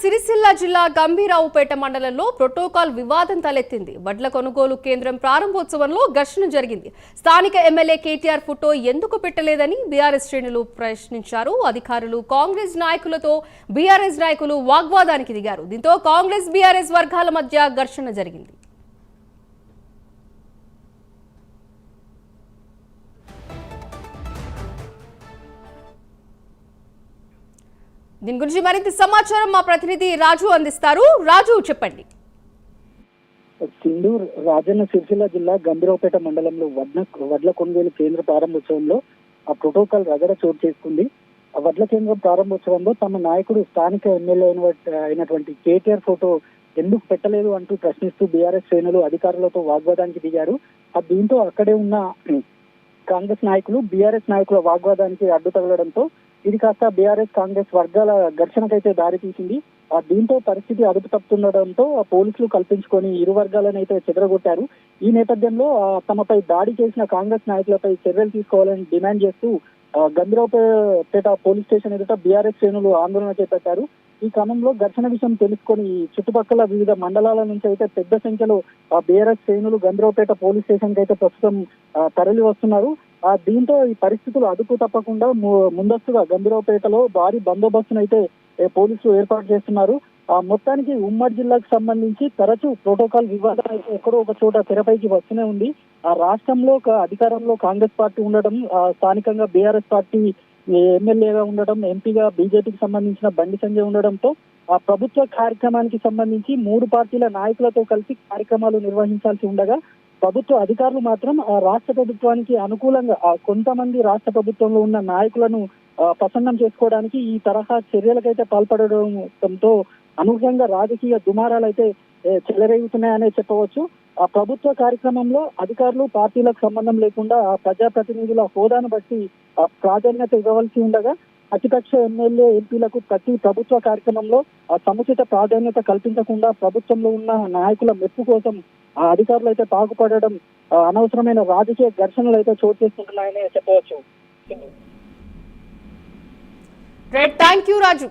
సిరిసిల్ల జిల్లా గంభీరావుపేట మండలంలో ప్రోటోకాల్ వివాదం తలెత్తింది. వడ్ల కొనుగోలు కేంద్రం ప్రారంభోత్సవంలో ఘర్షణ జరిగింది. స్థానిక ఎమ్మెల్యే కేటీఆర్ ఫోటో ఎందుకు పెట్టలేదని బీఆర్ఎస్ శ్రేణులు ప్రశ్నించారు. అధికారులు కాంగ్రెస్ నాయకులతో బీఆర్ఎస్ నాయకులు వాగ్వాదానికి దిగారు. దీంతో కాంగ్రెస్ బీఆర్ఎస్ వర్గాల మధ్య ఘర్షణ జరిగింది. దీని గురించి మరింత సమాచారం మా ప్రతినిధి రాజు అందిస్తారు. రాజు చెప్పండి. సింధూర్ రాజన్న సిరిసిల్ల జిల్లా గంభీరపేట మండలంలో వడ్ల వడ్ల కొనుగోలు కేంద్ర ప్రారంభోత్సవంలో ఆ ప్రోటోకాల్ రగడ చోటు చేసుకుంది. ఆ వడ్ల కేంద్రం ప్రారంభోత్సవంలో తమ నాయకుడు స్థానిక ఎమ్మెల్యే అయిన- అయినటువంటి కేటీఆర్ ఫోటో ఎందుకు పెట్టలేదు అంటూ ప్రశ్నిస్తూ బీఆర్ఎస్ శ్రేణులు అధికారులతో వాగ్వాదానికి దిగారు. ఆ దీంతో అక్కడే ఉన్న కాంగ్రెస్ నాయకులు బీఆర్ఎస్ నాయకుల వాగ్వాదానికి అడ్డు తగలడంతో ఇది కాస్త బీఆర్ఎస్ కాంగ్రెస్ వర్గాల ఘర్షణకైతే దారి తీసింది. ఆ దీంతో పరిస్థితి అదుపు తప్పుతుండడంతో పోలీసులు కల్పించుకొని ఇరు వర్గాలను అయితే చెదరగొట్టారు. ఈ నేపథ్యంలో తమపై దాడి చేసిన కాంగ్రెస్ నాయకులపై చర్యలు తీసుకోవాలని డిమాండ్ చేస్తూ గంభీరావుపేట పోలీస్ స్టేషన్ ఎదుట బీఆర్ఎస్ శ్రేణులు ఆందోళన చేపట్టారు. ఈ క్రమంలో ఘర్షణ విషయం తెలుసుకొని చుట్టుపక్కల వివిధ మండలాల నుంచి అయితే పెద్ద సంఖ్యలో బీఆర్ఎస్ శ్రేణులు గంభీరావుపేట పోలీస్ స్టేషన్కి అయితే ప్రస్తుతం తరలి వస్తున్నారు. ఆ దీంతో ఈ పరిస్థితులు అదుపు తప్పకుండా ము- ముందస్తుగా గంభీరావుపేటలో భారీ బందోబస్తును అయితే పోలీసులు ఏర్పాటు చేస్తున్నారు. మొత్తానికి ఉమ్మడి జిల్లాకు సంబంధించి తరచూ ప్రోటోకాల్ వివాదం అయితే ఎక్కడో ఒక చోట తెరపైకి వస్తూనే ఉంది. ఆ రాష్ట్రంలో ఒక అధికారంలో కాంగ్రెస్ పార్టీ ఉండడం స్థానికంగా బీఆర్ఎస్ పార్టీ ఎమ్మెల్యేగా ఉండడం ఎంపీగా బీజేపీకి సంబంధించిన బండి సంజయ్ ఉండడంతో ఆ ప్రభుత్వ కార్యక్రమానికి సంబంధించి మూడు పార్టీల నాయకులతో కలిసి కార్యక్రమాలు నిర్వహించాల్సి ఉండగా ప్రభుత్వ అధికారులు మాత్రం ఆ రాష్ట్ర ప్రభుత్వానికి అనుకూలంగా ఆ కొంతమంది రాష్ట్ర ప్రభుత్వంలో ఉన్న నాయకులను ప్రసన్నం చేసుకోవడానికి ఈ తరహా చర్యలకైతే పాల్పడడంతో అనూహ్యంగా రాజకీయ దుమారాలు అయితే చెలరేగుతున్నాయనే చెప్పవచ్చు. ఆ ప్రభుత్వ కార్యక్రమంలో అధికారులు పార్టీలకు సంబంధం లేకుండా ఆ ప్రజాప్రతినిధుల హోదాను బట్టి ప్రాధాన్యత ఇవ్వవలసి ఉండగా అతిపక్ష ఎమ్మెల్యే ఎంపీలకు ప్రతి ప్రభుత్వ కార్యక్రమంలో ఆ సముచిత ప్రాధాన్యత కల్పించకుండా ప్రభుత్వంలో ఉన్న నాయకుల మెప్పు కోసం ఆ అధికారులు అయితే పాగుపడడం అనవసరమైన రాజకీయ ఘర్షణలు అయితే చోటు చేసుకుంటున్నాయని చెప్పవచ్చు. Right thank you Raju